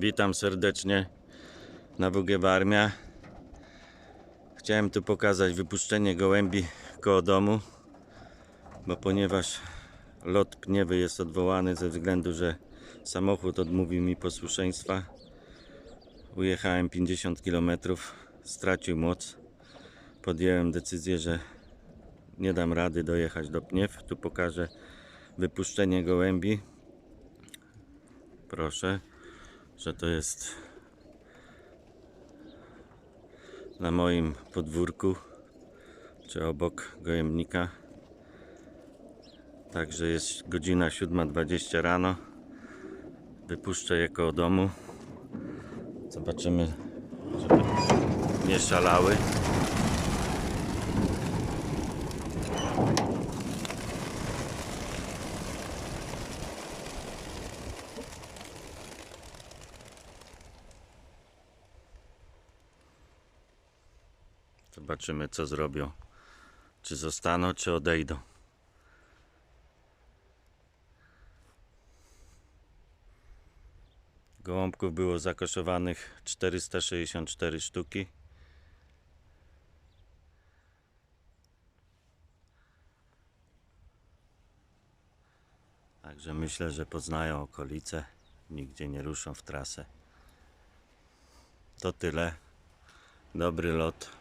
Witam serdecznie na WG Warmia. Chciałem tu pokazać wypuszczenie gołębi koło domu, bo ponieważ lot Pniewy jest odwołany ze względu, że samochód odmówił mi posłuszeństwa, ujechałem 50 km, stracił moc. Podjąłem decyzję, że nie dam rady dojechać do Pniew. Tu pokażę wypuszczenie gołębi. Proszę, że to jest na moim podwórku czy obok gołębnika. Także jest godzina 7.20 rano. Wypuszczę je koło domu. Zobaczymy, żeby nie szalały. Zobaczymy, co zrobią. Czy zostaną, czy odejdą. Gołąbków było zakoszowanych 464 sztuki. Także myślę, że poznają okolice. Nigdzie nie ruszą w trasę. To tyle. Dobry lot.